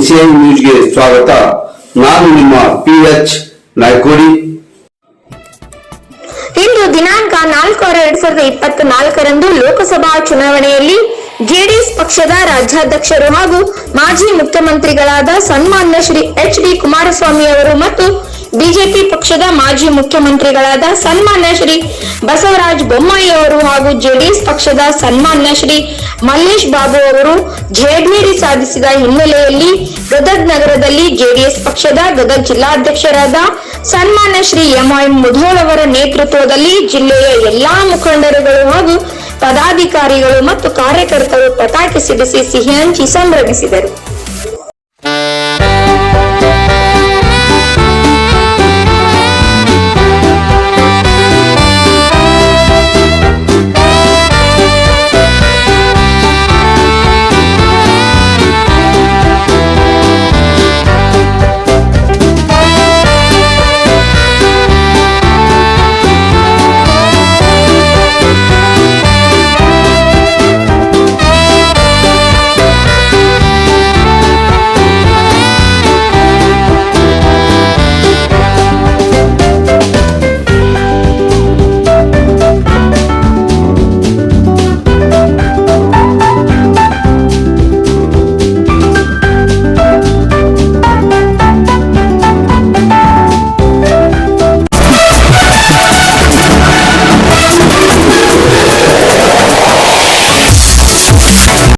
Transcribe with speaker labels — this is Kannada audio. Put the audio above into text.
Speaker 1: ಎನ್ಸಿಐ ನ್ಯೂಸ್ಗೆ ಸ್ವಾಗತ. ನಾನು ನಿಮ್ಮ ಪಿಎಚ್ ನಾಯ್ಕೋಡಿ
Speaker 2: ಇಂದು ದಿನಾಂಕ ನಾಲ್ಕು ಆರು ಎರಡ್ ಸಾವಿರದ ಇಪ್ಪತ್ತ್ ನಾಲ್ಕರಂದು ಲೋಕಸಭಾ ಚುನಾವಣೆಯಲ್ಲಿ ಜೆಡಿಎಸ್ ಪಕ್ಷದ ರಾಜ್ಯಾಧ್ಯಕ್ಷರು ಹಾಗೂ ಮಾಜಿ ಮುಖ್ಯಮಂತ್ರಿಗಳಾದ ಸನ್ಮಾನ್ಯ ಶ್ರೀ ಎಚ್ ಡಿ ಕುಮಾರಸ್ವಾಮಿ ಅವರು ಮತ್ತು ಬಿಜೆಪಿ ಪಕ್ಷದ ಮಾಜಿ ಮುಖ್ಯಮಂತ್ರಿಗಳಾದ ಸನ್ಮಾನ್ಯ ಶ್ರೀ ಬಸವರಾಜ್ ಬೊಮ್ಮಾಯಿ ಅವರು ಹಾಗೂ ಜೆಡಿಎಸ್ ಪಕ್ಷದ ಸನ್ಮಾನ್ಯ ಶ್ರೀ ಮಲ್ಲೇಶ್ ಬಾಬು ಅವರು ಜಯಭೇರಿ ಸಾಧಿಸಿದ ಹಿನ್ನೆಲೆಯಲ್ಲಿ ಗದಗ್ ನಗರದಲ್ಲಿ ಜೆಡಿಎಸ್ ಪಕ್ಷದ ಗದಗ್ ಜಿಲ್ಲಾಧ್ಯಕ್ಷರಾದ ಸನ್ಮಾನ್ಯ ಶ್ರೀ ಎಂಐ ಮುಧೋಳ್ ಅವರ ನೇತೃತ್ವದಲ್ಲಿ ಜಿಲ್ಲೆಯ ಎಲ್ಲಾ ಮುಖಂಡರುಗಳು ಹಾಗೂ ಪದಾಧಿಕಾರಿಗಳು ಮತ್ತು ಕಾರ್ಯಕರ್ತರು ಪಟಾಕಿ ಸಿಡಿಸಿ ಸಿಹಿ ಹಂಚಿ ಸಂಭ್ರಮಿಸಿದರು.